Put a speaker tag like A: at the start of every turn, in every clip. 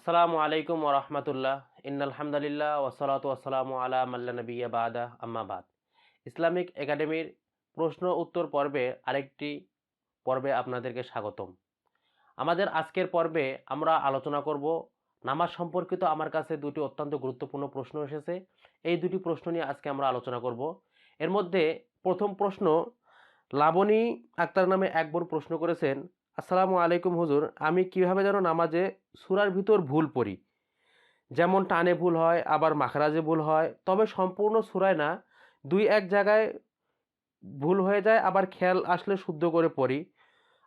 A: আসসালামু আলাইকুম ওরহমতুল্লাহ ইন্নালহামদুলিল্লাহ ওসলাত ওয়াসালামু আলা মাল্লা নবিয়া বাদা আম্মাবাদ ইসলামিক একাডেমির প্রশ্ন উত্তর পর্বে আরেকটি পর্বে আপনাদেরকে স্বাগতম। আমাদের আজকের পর্বে আমরা আলোচনা করব, নামাজ সম্পর্কিত আমার কাছে দুটি অত্যন্ত গুরুত্বপূর্ণ প্রশ্ন এসেছে। এই দুটি প্রশ্ন নিয়ে আজকে আমরা আলোচনা করব। এর মধ্যে প্রথম প্রশ্ন, লাবণী আক্তার নামে এক বোন প্রশ্ন করেছেন আসসালামু আলাইকুম হুজুর, আমি কীভাবে যেন নামাজে সুরার ভিতর ভুল পড়ি? যেমন টানে ভুল হয়, আবার মাখরাজে ভুল হয়, তবে সম্পূর্ণ সুরায় না, দুই এক জায়গায় ভুল হয়ে যায়, আবার খেয়াল আসলে শুদ্ধ করে পড়ি।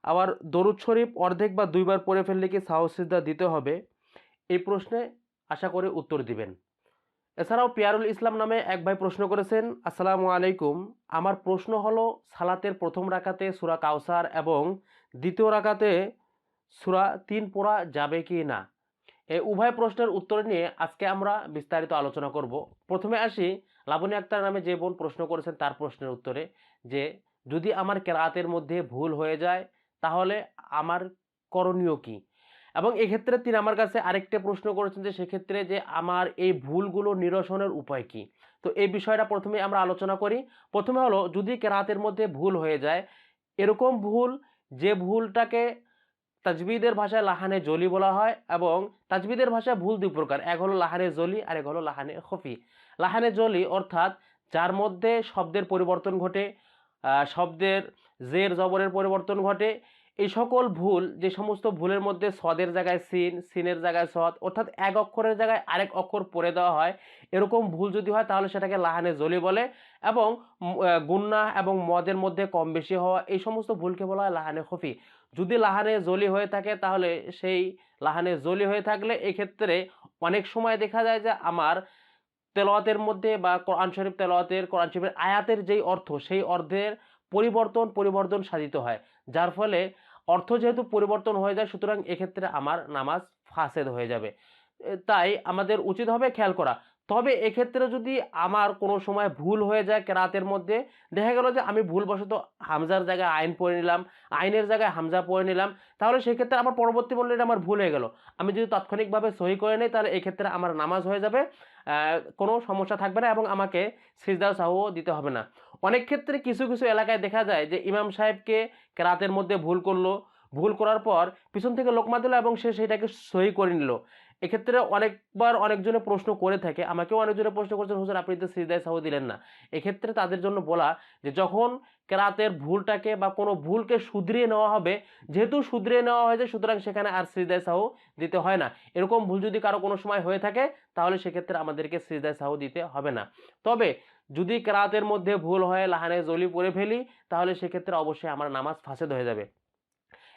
A: আবার দরুদ শরীফ অর্ধেক বা দুইবার পড়ে ফেললে কি সাহসিদ্ধা দিতে হবে? এই প্রশ্নে আশা করে উত্তর দিবেন। এছাড়াও পিয়ারুল ইসলাম নামে এক ভাই প্রশ্ন করেছেন, আসসালামু আলাইকুম। আমার প্রশ্ন হলো, সালাতের প্রথম রাকাতে সুরা কাউসার এবং দ্বিতীয় রাকাতে সুরা তিন পোড়া যাবে কি না? এই উভয় প্রশ্নের উত্তর নিয়ে আজকে আমরা বিস্তারিত আলোচনা করব। প্রথমে আসি লাবণী আক্তার নামে যে বোন প্রশ্ন করেছেন তার প্রশ্নের উত্তরে যে, যদি আমার কেরাতের মধ্যে ভুল হয়ে যায়, তাহলে আমার করণীয় কি? এবং এক্ষেত্রে তিনি আমার কাছে আরেকটা প্রশ্ন করেছেন যে সেক্ষেত্রে যে আমার এই ভুলগুলো নিরসনের উপায় কি? তো এই বিষয়টা প্রথমে আমরা আলোচনা করি। প্রথমে হলো, যদি কেরাতের মধ্যে ভুল হয়ে যায়, এরকম ভুল, যে ভুলটাকে তাজবিদের ভাষায় লাহানে জলি বলা হয় এবং তাজবিদের ভাষায় ভুল দুই প্রকার, এক হলো লাহানে জলি আর এক হলো লাহানে খফি। লাহানে জলি অর্থাৎ যার মধ্যে শব্দের পরিবর্তন ঘটে শব্দের জের জবরের পরিবর্তন ঘটে এই সকল ভুল, যে সমস্ত ভুলের মধ্যে সদের জায়গায় সিন, সিনের জায়গায় সদ, অর্থাৎ এক অক্ষরের জায়গায় আরেক অক্ষর পড়ে দেওয়া হয়, এরকম ভুল যদি হয় তাহলে সেটাকে লাহানে জলি বলে এবং গুন্না এবং মদের মধ্যে কম বেশি হওয়া, এই সমস্ত ভুলকে বলা হয় লাহানে খফি। যদি লাহানে জলি হয়ে থাকে তাহলে সেই লাহানে জলি হয়ে থাকলে এক্ষেত্রে অনেক সময় দেখা যায় যে আমার তেলাওয়াতের মধ্যে বা কোরআন শরীফ তেলাওয়াতের, কোরআন শরীফের আয়াতের যেই অর্থ, সেই অর্থের পরিবর্তন পরিবর্তন সাধিত হয়। যার ফলে অর্থ যেহেতু পরিবর্তন হয়ে যায়, সুতরাং এক্ষেত্রে আমার নামাজ ফাসেদ হয়ে যাবে। তাই আমাদের উচিত হবে খেয়াল করা। তবে এক্ষেত্রে যদি আমার কোনো সময় ভুল হয়ে যায় কেরাতের মধ্যে, দেখা গেল যে আমি ভুলবশত হামজার জায়গায় আইন পড়ে নিলাম, আইনের জায়গায় হামজা পড়ে নিলাম, তাহলে সেক্ষেত্রে আমার পরবর্তী বললে আমার ভুল হয়ে গেল। আমি যদি তাৎক্ষণিকভাবে সহি করে নিই, তাহলে এক্ষেত্রে আমার নামাজ হয়ে যাবে। কোনো সমস্যা থাকবে না এবং আমাকে সিজদা সাহুও দিতে হবে না। অনেক ক্ষেত্রে কিছু কিছু এলাকায় দেখা যায় যে ইমাম সাহেবকে রাতের মধ্যে ভুল করল। ভুল করার পর পিছন থেকে লোকমা দিল এবং সে সেটাকে সহি করে নিল। এক্ষেত্রে অনেকবার অনেকজনে প্রশ্ন করে থাকে, আমাকেও অনেকজনে প্রশ্ন করছেন, হুজুর, আপনি তো সিজদায় সাহু দিলেন না। এক্ষেত্রে তাদের জন্য বলা যে যখন কেরাতের ভুলটাকে বা কোনো ভুলকে শুধরিয়ে নেওয়া হবে, যেহেতু শুধরিয়ে নেওয়া হয়েছে, সুতরাং সেখানে আর সিজদায় সাহু দিতে হয় না। এরকম ভুল যদি কারও কোনো সময় হয়ে থাকে, তাহলে সেক্ষেত্রে আমাদেরকে সিজদায় সাহু দিতে হবে না। তবে যদি কেরাতের মধ্যে ভুল হয়, লাহানে জলি পরে ফেলি, তাহলে সেক্ষেত্রে অবশ্যই আমার নামাজ ফাঁসেদ হয়ে যাবে।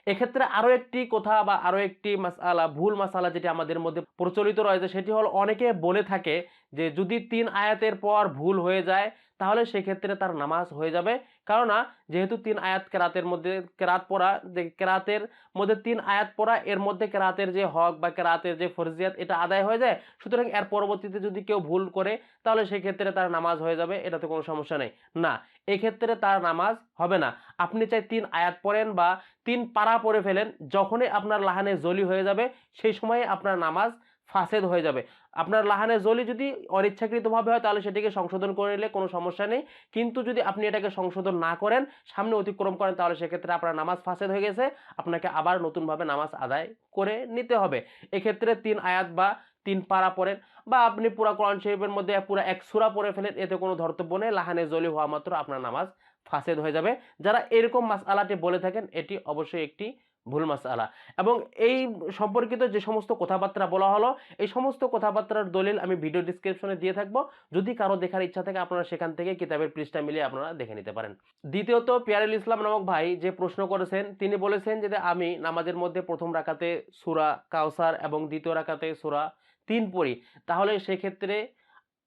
A: এক্ষেত্রে আরও একটি কথা বা আরও একটি মাসালা ভুল মাসালা যেটি আমাদের মধ্যে প্রচলিত রয়েছে, সেটি হল অনেকে বলে থাকে যে যদি তিন আয়াতের পর ভুল হয়ে যায়, তাহলে সেক্ষেত্রে তার নামাজ হয়ে যাবে। কেননা, যেহেতু তিন আয়াত কেরাতের মধ্যে, কেরাত পড়া, যে কেরাতের মধ্যে তিন আয়াত পড়া, এর মধ্যে কেরাতের যে হক বা কেরাতের যে ফরজিয়াত, এটা আদায় হয়ে যায়। সুতরাং এর পরবর্তীতে যদি কেউ ভুল করে, তাহলে সেক্ষেত্রে তার নামাজ হয়ে যাবে, এটাতে কোনো সমস্যা নেই। না, এক্ষেত্রে তার নামাজ হবে না। আপনি চাই তিন আয়াত পড়েন বা তিন পাড়া পড়ে ফেলেন, যখনই আপনার লাহানে জলি হয়ে যাবে, সেই সময়ে আপনার নামাজ ফাসেদ হয়ে যাবে। আপনার লাহানে জলি যদি অনিচ্ছাকৃতভাবে হয়, তাহলে সেটিকে সংশোধন করে নিলে কোনো সমস্যা নেই। কিন্তু যদি আপনি এটাকে সংশোধন না করেন, সামনে অতিক্রম করেন, তাহলে সেক্ষেত্রে আপনার নামাজ ফাসেদ হয়ে গেছে। আপনাকে আবার নতুনভাবে নামাজ আদায় করে নিতে হবে। এক্ষেত্রে তিন আয়াত বা তিন পারা পড়েন বা আপনি পুরা কোরআন শরীফের মধ্যে পুরো এক সুরা পড়ে ফেলেন, এতে কোনো ধর্তব্য নেই। লাহানে জলি হওয়া মাত্র আপনার নামাজ ফাসেদ হয়ে যাবে। যারা এরকম মাসআলাটি বলে থাকেন, এটি অবশ্যই একটি ভুল মাসআলা এবং এই সম্পর্কিত যে সমস্ত কথাবার্তা বলা হলো, এই সমস্ত কথাবার্তার দলিল আমি ভিডিও ডিসক্রিপশনে দিয়ে থাকব। যদি কারও দেখার ইচ্ছা থাকে, আপনারা সেখান থেকে কিতাবের পৃষ্ঠা মিলিয়ে আপনারা দেখে নিতে পারেন। দ্বিতীয়ত, পিয়ারুল ইসলাম নামক ভাই যে প্রশ্ন করেছেন, তিনি বলেছেন যে আমি নামাজের মধ্যে প্রথম রাকাতে সুরা কাউসার এবং দ্বিতীয় রাকাতে সুরা তিন পড়ি। তাহলে সেক্ষেত্রে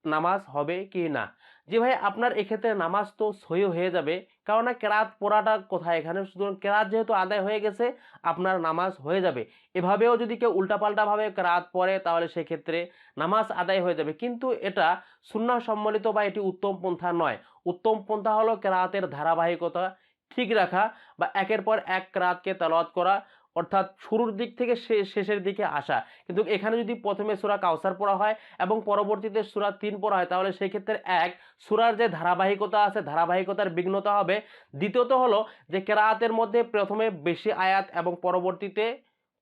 A: নামাজ হবে কি না? যে ভাই, আপনার এক্ষেত্রে নামাজ তো সহি হয়ে যাবে কারণ না কেরাত পড়াটা কোথায়? এখানে সুতরাং কেরাত যেহেতু আদায় হয়ে গেছে, আপনার নামাজ হয়ে যাবে। এভাবেও যদি কেউ উল্টাপাল্টাভাবে কেরাত পড়ে, তাহলে সেক্ষেত্রে নামাজ আদায় হয়ে যাবে। কিন্তু এটা সুন্না সম্মলিত বা এটি উত্তম পন্থা নয়। উত্তম পন্থা হলো কেরাতের ধারাবাহিকতা ঠিক রাখা বা একের পর এক রাতকে তালাত করা অর্থাৎ শুরুর দিক থেকে শেষের দিকে আসা। কিন্তু এখানে যদি প্রথমে সুরা কাউসার পড়া হয় এবং পরবর্তীতে সুরা তিন পড়া হয়, তাহলে সেক্ষেত্রে এক, সুরার যে ধারাবাহিকতা আছে, ধারাবাহিকতার বিঘ্নতা হবে। দ্বিতীয়ত হলো যে কেরাতের মধ্যে প্রথমে বেশি আয়াত এবং পরবর্তীতে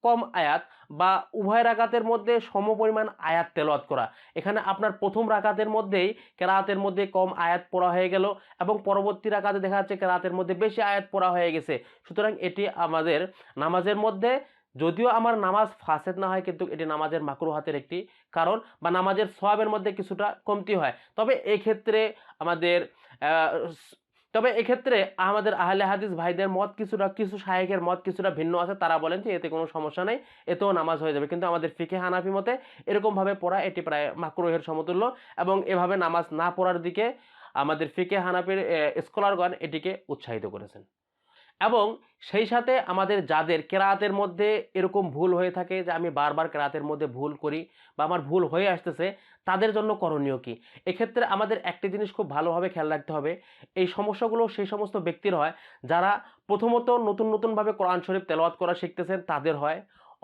A: কম আয়াত বা উভয় রাকাতের মধ্যে সমপরিমাণ আয়াত তেলাওয়াত করা। এখানে আপনার প্রথম রাকাতের মধ্যেই কেরাতের মধ্যে কম আয়াত পড়া হয়ে গেল এবং পরবর্তী রাকাতে দেখা যাচ্ছে কেরাতের মধ্যে বেশি আয়াত পড়া হয়ে গেছে। সুতরাং এটি আমাদের নামাজের মধ্যে, যদিও আমার নামাজ ফাঁসেদ না হয় কিন্তু এটি নামাজের মাকরু হাতের একটি কারণ বা নামাজের সওয়াবের মধ্যে কিছুটা কমতি হয়। তবে এক্ষেত্রে আমাদের তবে এক্ষেত্রে আমাদের আহলে হাদিস ভাইদের মত কিছুটা, কিছু শায়েকের মত কিছুটা ভিন্ন আছে। তারা বলেন যে এতে কোনো সমস্যা নেই, এতেও নামাজ হয়ে যাবে। কিন্তু আমাদের ফিকে হানাফি মতে এরকমভাবে পড়া এটি প্রায় মাকরোহের সমতুল্য এবং এভাবে নামাজ না পড়ার দিকে আমাদের ফিকে হানাফির স্কলারগণ এটিকে উৎসাহিত করেছেন। এবং সেই সাথে আমাদের যাদের কেরাতের মধ্যে এরকম ভুল হয়ে থাকে যে আমি বারবার কেরাতের মধ্যে ভুল করি বা আমার ভুল হয়ে আসতেছে, তাদের জন্য করণীয় কি? এক্ষেত্রে আমাদের একটি জিনিস খুব ভালোভাবে খেয়াল রাখতে হবে, এই সমস্যাগুলো সেই সমস্ত ব্যক্তির হয় যারা প্রথমত নতুন নতুনভাবে কোরআন শরীফ তেলাওয়াত করা শিখতেছেন তাদের হয়,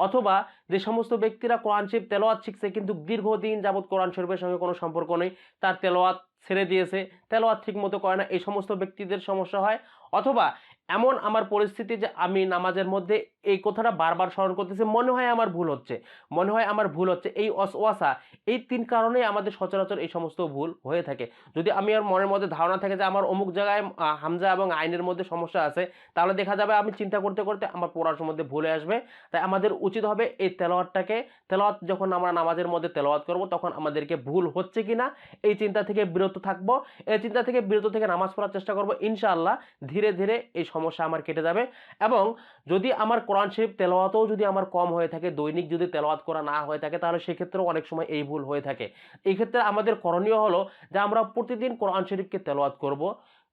A: অথবা যে সমস্ত ব্যক্তিরা কোরআন শরীফ তেলাওয়াত শিখছে কিন্তু দীর্ঘদিন যাবৎ কোরআন শরীফের সঙ্গে কোনো সম্পর্ক নেই, তার তেলোয়াত ছেড়ে দিয়েছে তেলোয়াত ঠিক মতো করে না, এই সমস্ত ব্যক্তিদের সমস্যা হয়, অথবা এমন আমার পরিস্থিতি যে আমি নামাজের মধ্যে এই কথাটা বারবার স্মরণ করতেছি, মনে হয় আমার ভুল হচ্ছে। মনে হয় আমার ভুল হচ্ছে। এই অসওয়াসা, এই তিন কারণে আমাদের সচরাচর এই সমস্ত ভুল হয়ে থাকে। যদি আমি আর মনের মধ্যে ধারণা থাকে যে আমার অমুক জায়গায় হামজা এবং আইনের মধ্যে সমস্যা আছে, তাহলে দেখা যাবে আমি চিন্তা করতে করতে আমার পড়ার মধ্যে ভুলে আসবে। তাই আমাদের উচিত হবে এই তেলাওয়াতটাকে, তেলাওয়াত যখন আমরা নামাজের মধ্যে তেলাওয়াত করব, তখন আমাদেরকে ভুল হচ্ছে কি না এই চিন্তা থেকে বিরত থাকব। এই চিন্তা থেকে বিরত থেকে নামাজ পড়ার চেষ্টা করব। ইনশাআল্লাহ ধীরে ধীরে এই সমস্যা আমার কেটে যাবে। এবং যদি আমার কোরআন শরীফ তেলাওয়াতও যদি আমার কম হয়ে থাকে, দৈনিক যদি তেলাওয়াত করা না হয়ে থাকে, তাহলে সেক্ষেত্রেও অনেক সময় এই ভুল হয়ে থাকে। এই ক্ষেত্রে আমাদের করণীয় হলো যে, আমরা প্রতিদিন কোরআন শরীফকে তেলাওয়াত করব।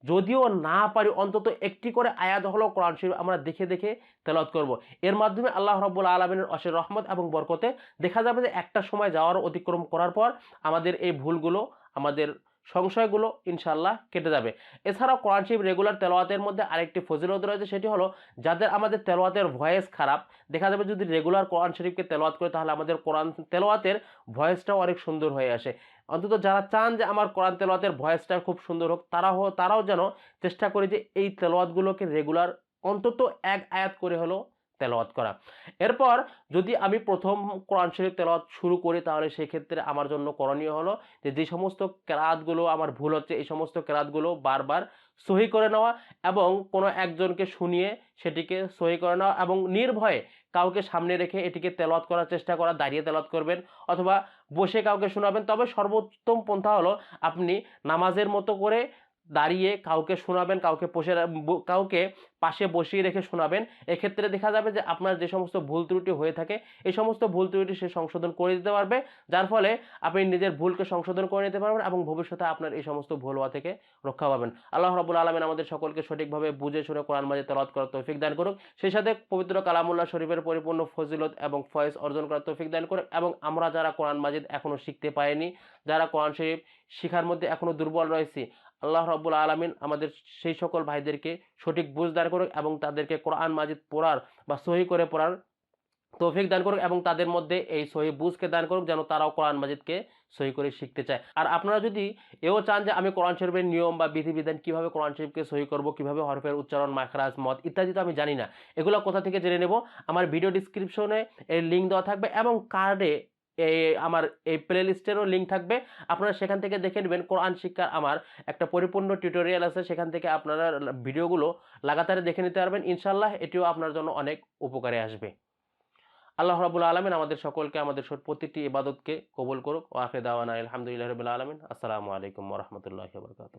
A: যদিও না পারি, অন্তত একটি করে আয়াত হলো কোরআন শরীফ আমরা দেখে দেখে তেলাওয়াত করব। এর মাধ্যমে আল্লাহ রাব্বুল আলমিনের অশের রহমত এবং বরকতে দেখা যাবে যে, একটা সময় যাওয়ার অতিক্রম করার পর আমাদের এই ভুলগুলো আমাদের সংশয়গুলো ইনশাল্লাহ কেটে যাবে। এছাড়াও কোরআন শরীফ রেগুলার তেলোয়াতের মধ্যে আরেকটি ফজিলত রয়েছে, সেটি হলো যাদের আমাদের তেলোয়াতের ভয়েস খারাপ, দেখা যাবে যদি রেগুলার কোরআন শরীফকে তেলোয়াত করে, তাহলে আমাদের কোরআন তেলোয়াতের ভয়েসটাও অনেক সুন্দর হয়ে আসে। অন্তত যারা চান যে আমার কোরআন তেলাওয়াতের ভয়েসটা খুব সুন্দর হোক, তারা তারাও যেন চেষ্টা করে যে এই তেলোয়াতগুলোকে রেগুলার অন্তত এক আয়াত করে হলো তেলাওয়াত করা। এরপর যদি আমি প্রথম কোরআন শরীফ তেলাওয়াত শুরু করি, তাহলে সেই ক্ষেত্রে আমার জন্য করণীয় হলো যে যে সমস্ত কেরাতগুলো আমার ভুল হচ্ছে, এই সমস্ত কেরাতগুলো বারবার সহি করে নেওয়া এবং কোনো একজনকে শুনিয়ে সেটিকে সহি করে নেওয়া এবং নির্ভয়ে কাউকে সামনে রেখে এটিকে তেলাওয়াত করার চেষ্টা করা, দাঁড়িয়ে তেলাওয়াত করবেন অথবা বসে কাউকে শোনাবেন। তবে সর্বোত্তম পন্থা হলো আপনি নামাজের মতো করে দাঁড়িয়ে কাউকে শোনাবেন, কাউকে ব- কাউকে পাশে বসিয়ে রেখে শোনাবেন, এক্ষেত্রে দেখা যাবে যে আপনার যে সমস্ত ভুল ত্রুটি হয়ে থাকে, এই সমস্ত ভুল ত্রুটি সে সংশোধন করে দিতে পারবে, যার ফলে আপনি নিজের ভুলকে সংশোধন করে নিতে পারবেন এবং ভবিষ্যতে আপনার এই সমস্ত ভুল হওয়া থেকে রক্ষা পাবেন। আল্লাহ রাবুল আলমিন আমাদের সকলকে সঠিকভাবে বুঝে শুনে কোরআন মাঝে তেলাওয়াত করার তৌফিক দান করুক। সেই সাথে পবিত্র কালামুল্লাহ শরীফের পরিপূর্ণ ফজিলত এবং ফয়েজ অর্জন করার তৌফিক দান করুক এবং আমরা যারা কোরআন মাজিদ এখনও শিখতে পারিনি, যারা কোরআন শরীফ শিখার মধ্যে এখনও দুর্বল রয়েছি আল্লাহ রাব্বুল আলামিন আমাদের সেই সকল ভাইদেরকে সঠিক বুঝ দান করুক এবং তাদেরকে কোরআন মাজিদ পড়ার বা সহি করে পড়ার তৌফিক দান করুক এবং তাদের মধ্যে এই সহি বুঝকে দান করুক যেন তারাও কোরআন মাজিদকে সহি করে শিখতে চায়। আর আপনারা যদি এও চান যে আমি কোরআন শরীফের নিয়ম বা বিধিবিধান কীভাবে কোরআন শরীফকে সহি করব, কীভাবে হরফের উচ্চারণ, মাখরাজ মত ইত্যাদি তো আমি জানি না। এগুলো কোথা থেকে জেনে নেব? আমার ভিডিও ডিসক্রিপশনে এর লিঙ্ক দেওয়া থাকবে এবং কার্ডে এই, আমার এই প্লে লিস্টেরও লিঙ্ক থাকবে। আপনারা সেখান থেকে দেখে নেবেন কোরআন শিক্ষার আমার একটা পরিপূর্ণ টিউটোরিয়াল আছে। সেখান থেকে আপনারা ভিডিওগুলো লাগাতারে দেখে নিতে পারবেন। ইনশাল্লাহ এটিও আপনার জন্য অনেক উপকারে আসবে। আল্লাহ রাবুল আলমিন আমাদের সকলকে আমাদের প্রতিটি ইবাদতকে কবুল করুক। ও আখে দাওয়ানা আলহামদুলিল্লাহ রবিল আলমিন। আসসালামু আলাইকুম রহমতুল্লাহ বরকাত